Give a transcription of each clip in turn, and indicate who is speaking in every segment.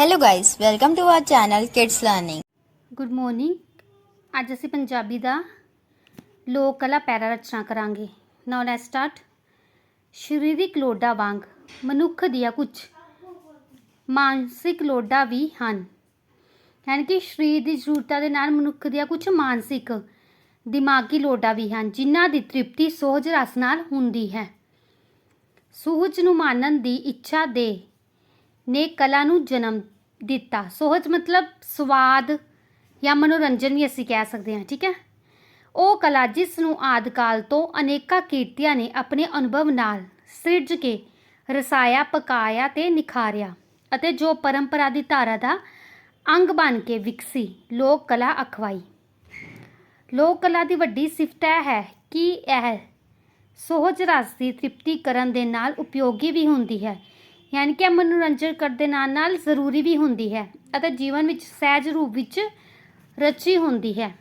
Speaker 1: Hello guys, welcome to our channel Kids Learning.
Speaker 2: Good morning ਅੱਜ ਅਸੀਂ ਪੰਜਾਬੀ ਦਾ ਲੋਕ ਕਲਾ ਪੈਰਾ ਰਚਨਾ ਕਰਾਂਗੇ। ਨਾਓ ਲੈਟਸ ਸਟਾਰਟ ਸਰੀਰਕ ਲੋੜਾਂ ਵਾਂਗ ਮਨੁੱਖ ਦੀਆਂ ਕੁਝ ਮਾਨਸਿਕ ਲੋੜਾਂ ਵੀ ਹਨ। ਯਾਨੀ ਕਿ ਸਰੀਰ ਦੀ ਜ਼ਰੂਰਤਾਂ ਦੇ ਨਾਲ ਮਨੁੱਖ ਦੀਆਂ ਕੁਝ ਮਾਨਸਿਕ ਦਿਮਾਗੀ ਲੋੜਾਂ ਵੀ ਹਨ ਜਿਨ੍ਹਾਂ ਦੀ ਤ੍ਰਿਪਤੀ ਸੋਹਜ ਰਸ ਨਾਲ ਹੁੰਦੀ ਹੈ। ਸੂਝ ਨੂੰ ਮਾਨਣ ਦੀ ਇੱਛਾ ਦੇ ਨੇ ਕਲਾ ਨੂੰ ਜਨਮ ਦਿੱਤਾ। ਸੋਹਜ ਮਤਲਬ ਸਵਾਦ ਜਾਂ ਮਨੋਰੰਜਨ ਵੀ ਅਸੀਂ ਕਹਿ ਸਕਦੇ ਹਾਂ, ਠੀਕ ਹੈ? ਉਹ ਕਲਾ ਜਿਸ ਨੂੰ ਆਦਿਕਾਲ ਤੋਂ ਅਨੇਕਾਂ ਕੀਰਤੀਆਂ ਨੇ ਆਪਣੇ ਅਨੁਭਵ ਨਾਲ ਸਿਰਜ ਕੇ ਰਸਾਇਆ, ਪਕਾਇਆ ਤੇ ਨਿਖਾਰਿਆ ਅਤੇ ਜੋ ਪਰੰਪਰਾ ਦੀ ਧਾਰਾ ਦਾ ਅੰਗ ਬਣ ਕੇ ਵਿਕਸੀ, ਲੋਕ ਕਲਾ ਅਖਵਾਈ। ਲੋਕ ਕਲਾ ਦੀ ਵੱਡੀ ਸਿਫਤ ਇਹ ਹੈ ਕਿ ਇਹ ਸੋਹਜ ਰਸ ਦੀ ਤ੍ਰਿਪਤੀ ਕਰਨ ਦੇ ਨਾਲ ਉਪਯੋਗੀ ਵੀ ਹੁੰਦੀ ਹੈ। ਯਾਨੀ ਕਿ ਮਨੋਰੰਜਨ ਕਰਨ ਦੇ ਨਾਲ ਨਾਲ ਜ਼ਰੂਰੀ ਵੀ ਹੁੰਦੀ ਹੈ ਅਤੇ ਜੀਵਨ ਵਿੱਚ ਸਹਿਜ ਰੂਪ ਵਿੱਚ ਰਚੀ ਹੁੰਦੀ ਹੈ।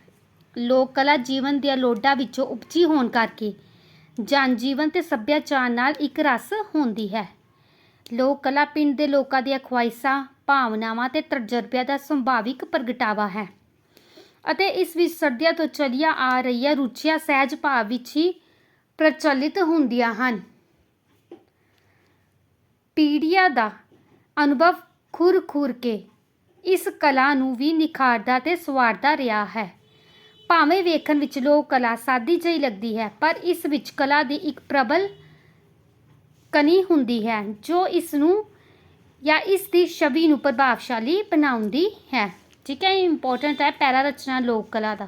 Speaker 2: ਲੋਕ ਕਲਾ ਜੀਵਨ ਦੀਆਂ ਲੋਡਾਂ ਵਿੱਚੋਂ ਉਪਜੀ ਹੋਣ ਕਰਕੇ ਜਨ ਜੀਵਨ ਤੇ ਸੱਭਿਆਚਾਰ ਨਾਲ ਇੱਕ ਰਸ ਹੁੰਦੀ ਹੈ। ਲੋਕ ਕਲਾ ਪਿੰਡ ਦੇ ਲੋਕਾਂ ਦੀਆਂ ਖੁਆਇਸ਼ਾਂ, ਭਾਵਨਾਵਾਂ ਤੇ ਤਜਰਬਿਆਂ ਦਾ ਸੰਭਾਵਿਕ ਪ੍ਰਗਟਾਵਾ ਹੈ ਅਤੇ ਇਸ ਵਿੱਚ ਸਦੀਆਂ ਤੋਂ ਚਲੀਆਂ ਆ ਰਹੀਆਂ ਰੁਚੀਆਂ ਸਹਿਜ ਭਾਵ ਵਿੱਚ ਹੀ ਪ੍ਰਚਲਿਤ ਹੁੰਦੀਆਂ ਹਨ। ਪੀੜ੍ਹੀਆਂ ਦਾ ਅਨੁਭਵ ਖੁਰ ਖੁਰ ਕੇ ਇਸ ਕਲਾ ਨੂੰ ਵੀ ਨਿਖਾਰਦਾ ਤੇ ਸਵਾਰਦਾ ਰਿਹਾ ਹੈ। ਭਾਵੇਂ ਵੇਖਣ ਵਿੱਚ ਲੋਕ ਕਲਾ ਸਾਦੀ ਜਿਹੀ ਲੱਗਦੀ ਹੈ, ਪਰ ਇਸ ਵਿੱਚ ਕਲਾ ਦੀ ਇੱਕ ਪ੍ਰਬਲ ਕਨੀ ਹੁੰਦੀ ਹੈ, ਜੋ ਇਸ ਨੂੰ ਜਾਂ ਇਸ ਦੀ ਛਵੀ ਨੂੰ ਪ੍ਰਭਾਵਸ਼ਾਲੀ ਬਣਾਉਂਦੀ ਹੈ। ਠੀਕ ਹੈ ਇੰਪੋਰਟੈਂਟ ਹੈ ਪੈਰਾ ਰਚਨਾ ਲੋਕ ਕਲਾ ਦਾ।